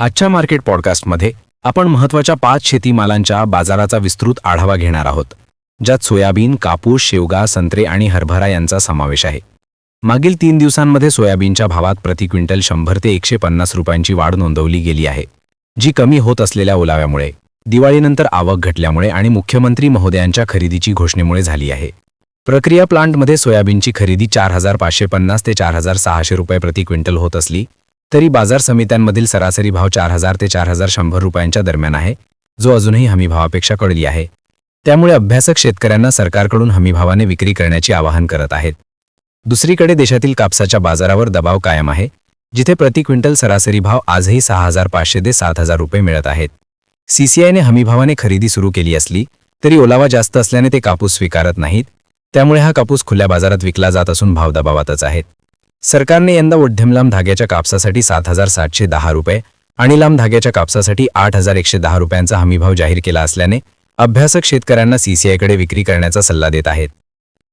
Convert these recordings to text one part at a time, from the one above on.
आजच्या मार्केट पॉडकास्टमध्ये आपण महत्त्वाच्या पाच शेतीमालांच्या बाजाराचा विस्तृत आढावा घेणार आहोत ज्यात सोयाबीन कापूस शेवगा संत्रे आणि हरभरा यांचा समावेश आहे. मागील तीन दिवसांमध्ये सोयाबीनच्या भावात प्रति क्विंटल शंभर ते एकशे पन्नास रुपयांची वाढ नोंदवली गेली आहे जी कमी होत असलेल्या ओलाव्यामुळे दिवाळीनंतर आवक घटल्यामुळे आणि मुख्यमंत्री महोदयांच्या खरेदीची घोषणेमुळे झाली आहे. प्रक्रिया प्लांटमध्ये सोयाबीनची खरेदी चार हजार पाचशे पन्नास ते चार हजार सहाशे रुपये प्रति क्विंटल होत असली तरी बाजार समित्यांमधील सरासरी भाव चार हजार ते चार हजार शंभर रुपयांच्या दरम्यान आहे जो अजूनही हमीभावापेक्षा कळली आहे. त्यामुळे अभ्यासक शेतकऱ्यांना सरकारकडून हमीभावाने विक्री करण्याचे आवाहन करत आहेत. दुसरीकडे देशातील कापसाच्या बाजारावर दबाव कायम आहे जिथे प्रति क्विंटल सरासरी भाव आजही सहा हजार पाचशे ते सात हजार रुपये मिळत आहेत. सीसीआयने हमीभावाने खरेदी सुरू केली असली तरी ओलावा जास्त असल्याने ते कापूस स्वीकारत नाहीत त्यामुळे हा कापूस खुल्या बाजारात विकला जात असून भाव दबावातच आहेत. सरकारने यंदा मध्यम लांब धाग्याच्या कापसासाठी सात हजार सातशे दहा रुपये आणि लांब धाग्याच्या कापसासाठी आठ हजार एकशे दहा रुपयांचा हमीभाव जाहीर केला असल्याने अभ्यासक शेतकऱ्यांना सीसीआयकडे विक्री करण्याचा सल्ला देत आहेत.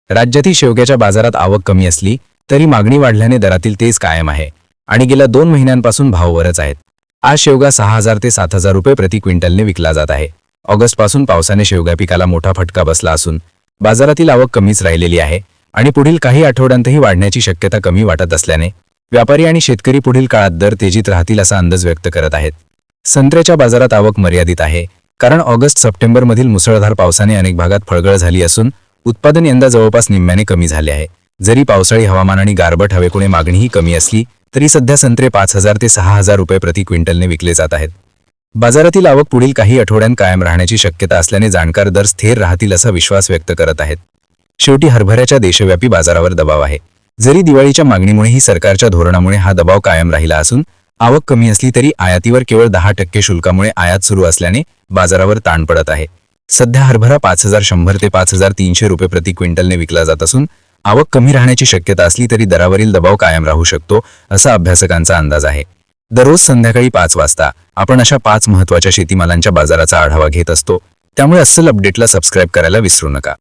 राज्यातील शेवग्याच्या बाजारात आवक कमी असली तरी मागणी वाढल्याने दरातील तेज कायम आहे आणि गेल्या दोन महिन्यांपासून भाववरच आहेत. आज शेवगा सहा हजार ते सात हजार रुपये प्रति क्विंटलने विकला जात आहे. ऑगस्टपासून पावसाने शेवगा पिकाला मोठा फटका बसला असून बाजारातील आवक कमीच राहिलेली आहे. आणि पुढील काही आठवड्यांतही वाढण्याची शक्यता कमी वाटत असल्याने व्यापारी आणि शेतकरी पुढील काळात दर तेजीत राहतील असा अंदाज व्यक्त करत आहेत. संत्र्याच्या बाजारात आवक मर्यादित आहे कारण ऑगस्ट सप्टेंबरमधील मुसळधार पावसाने अनेक भागात फळगळ झाली असून उत्पादन यंदा जवळपास निम्म्याने कमी झाले आहे. जरी पावसाळी हवामान आणि गारबट हवेकुणे मागणीही कमी असली तरी सध्या संत्रे पाच हजार ते सहा हजार रुपये प्रति क्विंटलने विकले जात आहेत. बाजारातील आवक पुढील काही आठवड्यांत कायम राहण्याची शक्यता असल्याने जाणकार दर स्थिर राहतील असा विश्वास व्यक्त करत आहेत. शेवटी हरभऱ्याच्या देशव्यापी बाजारावर दबाव आहे. जरी दिवाळीच्या मागणीमुळेही सरकारच्या धोरणामुळे हा दबाव कायम राहिला असून आवक कमी असली तरी आयातीवर केवळ दहा टक्के शुल्कामुळे आयात सुरू असल्याने बाजारावर ताण पडत आहे. सध्या हरभरा पाच हजार शंभर ते पाच हजार तीनशे रुपये प्रति क्विंटलने विकला जात असून आवक कमी राहण्याची शक्यता असली तरी दरावरील दबाव कायम राहू शकतो असा अभ्यासकांचा अंदाज आहे. दररोज संध्याकाळी पाच वाजता आपण अशा पाच महत्त्वाच्या शेतीमालांच्या बाजाराचा आढावा घेत असतो. त्यामुळे अस्सल अपडेटला सबस्क्राईब करायला विसरू नका.